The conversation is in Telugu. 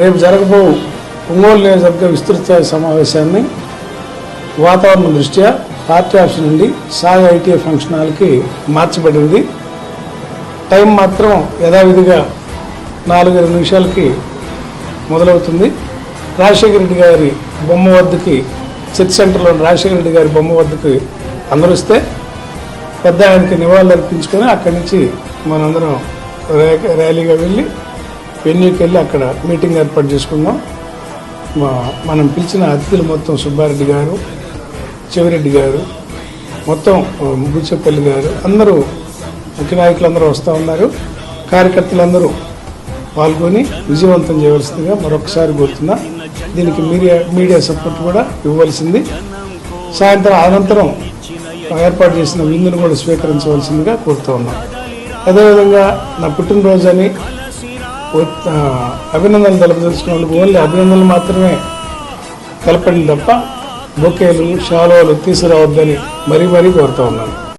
రేపు జరగబో ఒంగోలు నియోజకవర్గ విస్తృత సమావేశాన్ని వాతావరణం దృష్ట్యా పార్టీ ఆఫీస్ నుండి సాయి ఐటీఐ ఫంక్షన్ హాల్కి మార్చబడింది. టైం మాత్రం యథావిధిగా నాలుగైదు నిమిషాలకి మొదలవుతుంది. రాజశేఖర రెడ్డి గారి బొమ్మ వద్దకి చర్చ్ సెంటర్లోని రాజశేఖర రెడ్డి గారి బొమ్మ వద్దకి అందరూ వస్తే పెద్ద ఆయనకి నివాళులు అర్పించుకొని అక్కడి నుంచి మనందరం ర్యాలీగా వెళ్ళి వెన్యూకి వెళ్ళి అక్కడ మీటింగ్ ఏర్పాటు చేసుకుందాం. మనం పిలిచిన అతిథులు మొత్తం సుబ్బారెడ్డి గారు చెవిరెడ్డి గారు మొత్తం బుచ్చపల్లి గారు అందరూ ముఖ్య నాయకులు అందరూ వస్తూ ఉన్నారు. కార్యకర్తలందరూ పాల్గొని విజయవంతం చేయవలసిందిగా మరొకసారి కోరుతున్నా. దీనికి మీడియా మీడియా సపోర్ట్ కూడా ఇవ్వవలసింది. సాయంత్రం అనంతరం ఏర్పాటు చేసిన విందును కూడా స్వీకరించవలసిందిగా కోరుతూ ఉన్నాం. అదేవిధంగా నా పుట్టినరోజు అని అభినందనలు తెలపదలుచుకున్న వాళ్ళకి ఓన్లీ అభినందనలు మాత్రమే తెలపండి తప్ప బొకేలు షాలోలు తీసుకురావద్దని మరీ మరీ కోరుతా ఉన్నాను.